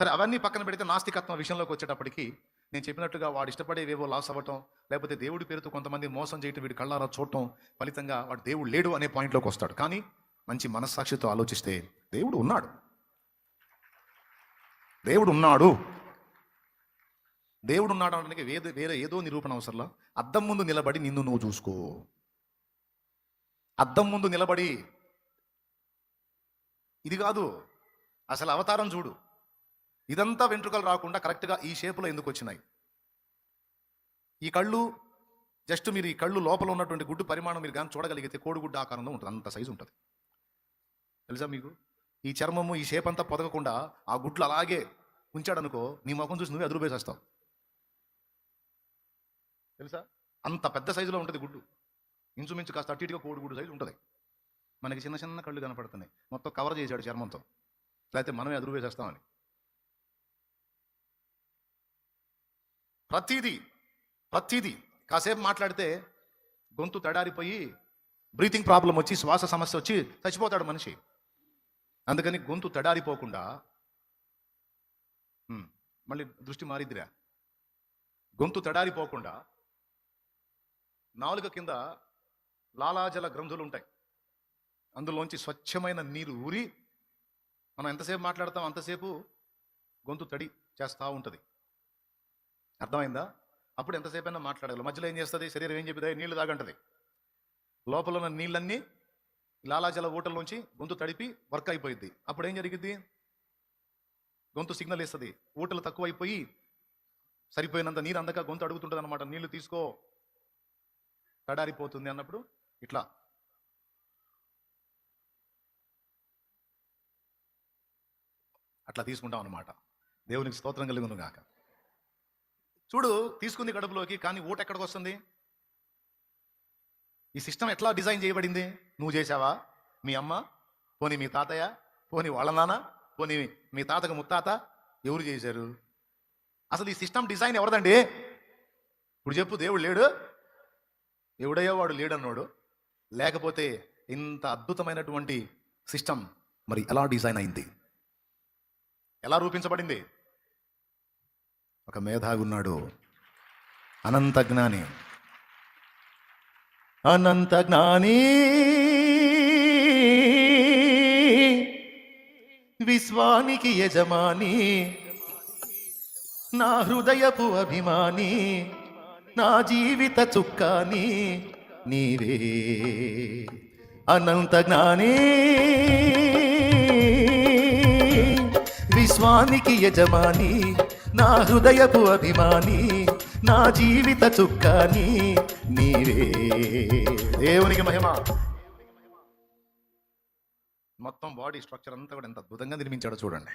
సరే అవన్నీ పక్కన పెడితే నాస్తికత్వం విషయంలోకి వచ్చేటప్పటికి నేను చెప్పినట్టుగా వాడు ఇష్టపడేవేవో లాస్ అవ్వటం లేకపోతే దేవుడి పేరుతో కొంతమంది మోసం చేయటం వీడి కళ్ళారా చూడటం ఫలితంగా వాడు దేవుడు లేడు అనే పాయింట్లోకి వస్తాడు. కానీ మంచి మనస్సాక్షితో ఆలోచిస్తే దేవుడు ఉన్నాడు. దేవుడు ఉన్నాడు. దేవుడు ఉన్నాడు అనడానికి వేరే వేరే ఏదో నిరూపణ అవసరంలా? అద్దం ముందు నిలబడి నిన్ను నువ్వు చూసుకో. అద్దం ముందు నిలబడి. ఇది కాదు. అసలు అవతారం చూడు. ఇదంతా వెంట్రుకలు రాకుండా కరెక్ట్గా ఈ షేపులో ఎందుకు వచ్చినాయి? ఈ కళ్ళు జస్ట్ మీరు ఈ కళ్ళు లోపల ఉన్నటువంటి గుడ్డు పరిమాణం మీరు కానీ చూడగలిగితే కోడిగుడ్డు ఆకారంలో ఉంటుంది అంత సైజు ఉంటుంది. తెలుసా మీకు? ఈ చర్మము ఈ షేప్ అంతా పొదగకుండా ఆ గుడ్లు అలాగే ఉంచాడనుకో నీ ముఖం చూసి నువ్వే అదురుపేసేస్తావు. తెలుసా? అంత పెద్ద సైజులో ఉంటుంది గుడ్డు. ఇంచుమించు కాస్త అటు ఇటుగా కోడిగుడ్డు సైజు ఉంటుంది. మనకి చిన్న చిన్న కళ్ళు కనపడుతున్నాయి. మొత్తం కవర్ చేశాడు చర్మంతో. లేకపోతే మనమే అదురు వేసేస్తామని ప్రతిదీ ప్రతిదీ. కాసేపు మాట్లాడితే గొంతు తడారిపోయి బ్రీతింగ్ ప్రాబ్లం వచ్చి శ్వాస సమస్య వచ్చి చచ్చిపోతాడు మనిషి. అందుకని గొంతు తడారిపోకుండా మళ్ళీ దృష్టి మారిద్దిరా. గొంతు తడారిపోకుండా నాలుక కింద లాలాజల గ్రంథులు ఉంటాయి అందులోంచి స్వచ్ఛమైన నీరు ఊరి మనం ఎంతసేపు మాట్లాడతాం అంతసేపు గొంతు తడి చేస్తూ ఉంటుంది. అర్థమైందా? అప్పుడు ఎంతసేపైనా మాట్లాడాలి. మధ్యలో ఏం చేస్తుంది? శరీరం ఏం చెప్పింది నీళ్ళు తాగంటది. లోపల ఉన్న నీళ్ళన్నీ లాలాజల ఊటల్లోంచి గొంతు తడిపి వర్క్ అయిపోయింది అప్పుడు ఏం జరిగింది గొంతు సిగ్నల్ ఇస్తుంది ఊటలు తక్కువైపోయి సరిపోయినంత నీరు అందక గొంతు అడుగుతుంటుంది అనమాట నీళ్ళు తీసుకో. తడారిపోతుంది అన్నప్పుడు ఇట్లా. అట్లా తీసుకుంటాం అనమాట దేవునికి స్తోత్రం కలుగును గాక చూడు తీసుకుంది కడుపులోకి కానీ ఊట ఎక్కడికి వస్తుంది? ఈ సిస్టమ్ ఎట్లా డిజైన్ చేయబడింది? నువ్వు చేసావా మీ అమ్మ? పోనీ మీ తాతయ్య? పోనీ వాళ్ళ నాన్న? పోనీ మీ తాతకు ముత్తాత? ఎవరు చేశారు? అసలు ఈ సిస్టమ్ డిజైన్ ఎవరిదండి? ఇప్పుడు చెప్పు దేవుడు లేడు? ఎవడయ్యో వాడు లేడన్నాడు. లేకపోతే ఇంత అద్భుతమైనటువంటి సిస్టమ్ మరి ఎలా డిజైన్ అయింది? ఎలా రూపించబడింది? ఒక మేధావి ఉన్నాడు అనంత జ్ఞాని. అనంత జ్ఞాని. విశ్వానికి యజమాని. నా హృదయపు అభిమాని. నా జీవిత చుక్కాని. నీవే. అనంత జ్ఞాని. విశ్వానికి యజమాని. నా హృదయపు అభిమాని నా జీవిత చుక్కాని నీవే. దేవునికి మహిమ. మొత్తం బాడీ స్ట్రక్చర్ అంతా కూడా ఎంత అద్భుతంగా నిర్మించాడో చూడండి.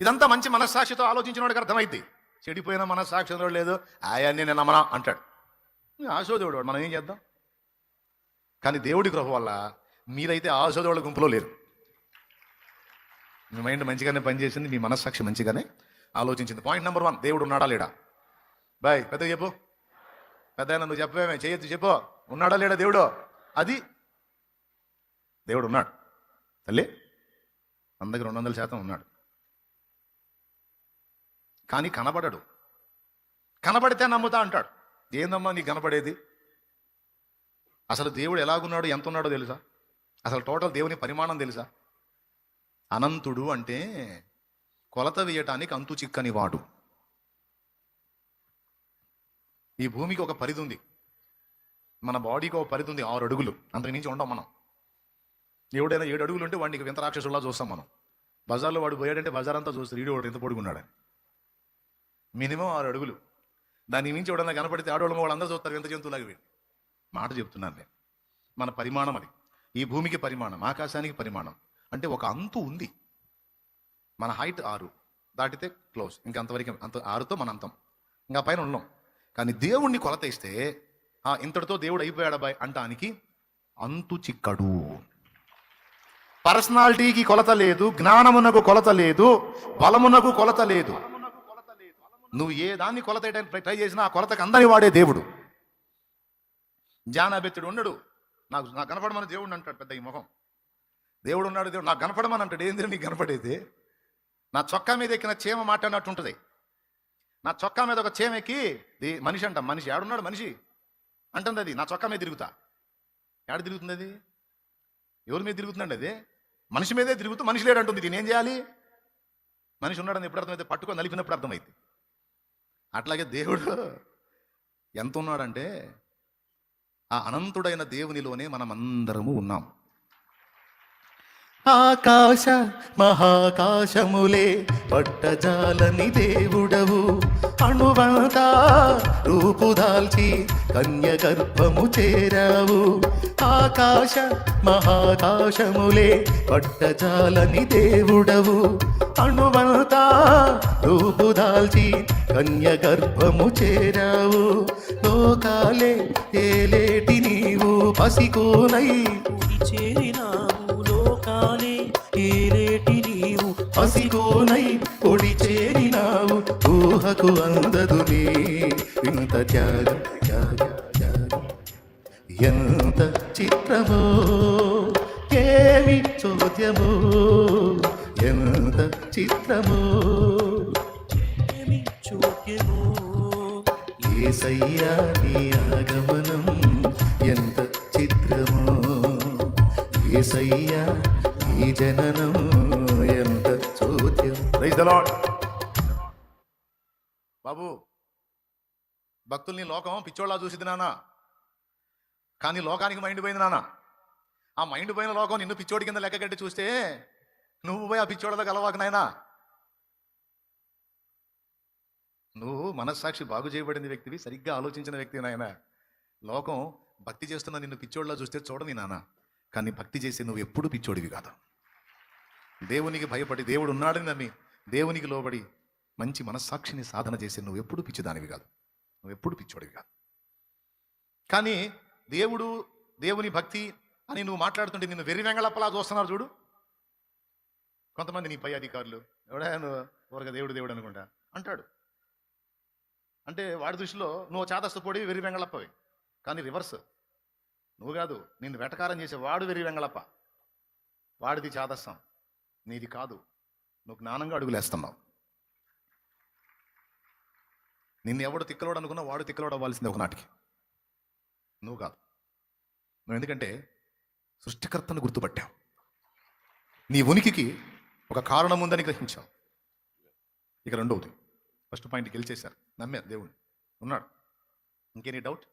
ఇదంతా మంచి మనస్సాక్షితో ఆలోచించిన వాడికి అర్థమైంది చెడిపోయిన మనస్సాక్షితో లేదు ఆయన్ని నేను నమ్మనా? అంటాడు. ఆశోదేవుడు వాడు మనం ఏం చేద్దాం? కానీ దేవుడి కృప వల్ల మీరైతే ఆశోదేవుల గుంపులో లేరు. మీ మైండ్ మంచిగానే పనిచేసింది మీ మనస్సాక్షి మంచిగానే ఆలోచించింది. పాయింట్ నెంబర్ వన్ దేవుడు ఉన్నాడా లేడా? బాయ్ పెద్ద చెప్పు. పెద్ద నువ్వు చెప్పవేమే చేయొచ్చు చెప్పు. ఉన్నాడా లేడా దేవుడు? అది దేవుడు ఉన్నాడు. తల్లి అందరికి రెండు వందల శాతం ఉన్నాడు. కానీ కనబడడు. కనబడితే నమ్ముతా అంటాడు. ఏందమ్మా నీకు కనపడేది అసలు దేవుడు ఎలాగున్నాడు ఎంత ఉన్నాడో తెలుసా? అసలు టోటల్ దేవుని పరిమాణం తెలుసా? అనంతుడు అంటే కొలత వేయటానికి అంతు చిక్కని వాడు. ఈ భూమికి ఒక పరిధి ఉంది. మన బాడీకి ఒక పరిధి ఉంది ఆరు అడుగులు. అంతకుమించి ఉండం మనం. ఎవడైనా ఏడు అడుగులు ఉంటే వాడికి వింత రాక్షసులా చూస్తాం మనం. బజార్లో వాడు పోయాడంటే బజార్ అంతా చూస్తారు ఈడు వాడు ఎంత పొడుగున్నాడు మినిమం ఆరు అడుగులు. దాని మించి ఎవడన్నా కనపడితే ఆడవాళ్ళం వాళ్ళందరూ చూస్తారు ఎంత జంతువులాగా వీడు మాట చెప్తున్నాను నేను. మన పరిమాణం అది. ఈ భూమికి పరిమాణం ఆకాశానికి పరిమాణం. అంటే ఒక అంతు ఉంది. మన హైట్ ఆరు. దాటితే క్లోజ్ ఇంకంతవరకు అంత ఆరుతో మన అంతం. ఇంకా పైన ఉన్నాం. కానీ దేవుణ్ణి కొలత ఇస్తే ఇంతటితో దేవుడు అయిపోయాడు బాయ్ అంటానికి అంతు చిక్కడు. పర్సనాలిటీకి కొలత లేదు జ్ఞానమునకు కొలత లేదు బలమునకు కొలత లేదు. నువ్వు ఏ దాన్ని కొలత ట్రై చేసినా ఆ కొలతకు అందరి వాడే దేవుడు. జానాబెత్తుడు ఉండడు. నాకు నాకు కనపడమని దేవుడు అంటాడు పెద్ద ఈ ముఖం దేవుడు ఉన్నాడు దేవుడు నాకు కనపడమని అంటాడు. ఏంది నీకు కనపడేది? నా చొక్కా మీద ఎక్కిన చీమ మాట్లాడినట్టు ఉంటుంది. నా చొక్కా మీద ఒక చీమ ఎక్కి మనిషి అంట మనిషి. ఏడున్నాడు మనిషి? అంటుంది అది నా చొక్కా మీద తిరుగుతా. ఏడ తిరుగుతుంది అది? ఎవరి మీద తిరుగుతుందండి అది? మనిషి మీదే తిరుగుతూ మనిషి లేడు అంటుంది దీని ఏం చేయాలి? మనిషి ఉన్నాడని ఎప్పుడు అర్థమైతే పట్టుకొని నలిపినప్పుడు అర్థమైంది అట్లాగే దేవుడు ఎంత ఉన్నాడంటే ఆ అనంతుడైన దేవునిలోనే మనం అందరము ఉన్నాం. ఆకాశ మహాకాశములే పట్టజాలని దేవుడవు. అణువంతా రూపుదాల్చి కన్యగర్భము చేరావు. ఆకాశ మహాకాశములే పట్టజాలని దేవుడవు. అణువంతా రూపుదాల్చి కన్యగర్భము చేరావు. లోకాలే ఏలేటి నీవు పసికోనై. చేరి లోకాలే ఏరేటి నీవు పసికోనై పొడి చేరినావు. ఊహకు అందదులే ఇంత త్యాగం త్యాగం త్యాగం. ఎంత చిత్రమో ఏమి చోద్యమో ఎంత చిత్రమో. ఏమి చూద్యమో. ఏసయ్యా నీ ఆగమనం ఎంత చిత్రమో. ఏసయ్యా నీ జననం ఎంత చోద్యం బాబు భక్తుల్ని లోకం పిచ్చోళ్ళ చూసింది నాన్న. కానీ లోకానికి మైండ్ పోయింది నాన్న. ఆ మైండ్ పోయిన లోకం నిన్ను పిచ్చోడి కింద లెక్క కట్టి చూస్తే నువ్వు పోయి ఆ పిచ్చోడలో కలవాక నాయనా. నువ్వు మనస్సాక్షి బాగు చేయబడిన వ్యక్తివి సరిగ్గా ఆలోచించిన వ్యక్తి నాయన. లోకం భక్తి చేస్తున్న నిన్ను పిచ్చోళ్ళ చూస్తే చూడని నాన్న. కానీ భక్తి చేసి నువ్వు ఎప్పుడు పిచ్చోడివి కాదు. దేవునికి భయపడి దేవుడు ఉన్నాడని నమ్మి దేవునికి లోబడి మంచి మనస్సాక్షిని సాధన చేసి నువ్వు ఎప్పుడు పిచ్చిదానివి కాదు. నువ్వు ఎప్పుడు పిచ్చోడివి కాదు. కానీ దేవుడు దేవుని భక్తి అని నువ్వు మాట్లాడుతుంటే నిన్ను వెర్రి వెంగళప్పలా చూస్తున్నారు చూడు. కొంతమంది నీ పై అధికారులు ఎవడా నువ్వు? ఊరగా దేవుడు దేవుడు అనుకుంటా. అంటాడు. అంటే వాడి దృష్టిలో నువ్వు చాదస్తు పొడి వెర్రి వెంగళప్పవి. కానీ రివర్స్. నువ్వు కాదు నిన్ను వెటకారం చేసే వాడు వెర్రి వెంగళప్ప. వాడిది చాదస్తం. నీది కాదు. నువ్వు జ్ఞానంగా అడుగులేస్తున్నావు. నిన్ను ఎవడు తిక్కలోడు అనుకున్నా వాడు తిక్కలోడు అవ్వాల్సిందే ఒకనాటికి నువ్వు కాదు. నువ్వు ఎందుకంటే సృష్టికర్తను గుర్తుపట్టావు. నీ ఉనికికి ఒక కారణం ఉందని గ్రహించావు. ఇక రెండవది. ఫస్ట్ పాయింట్ గెలిచేశారు. నమ్మారు దేవుడు ఉన్నాడు. ఇంకేనీ డౌట్?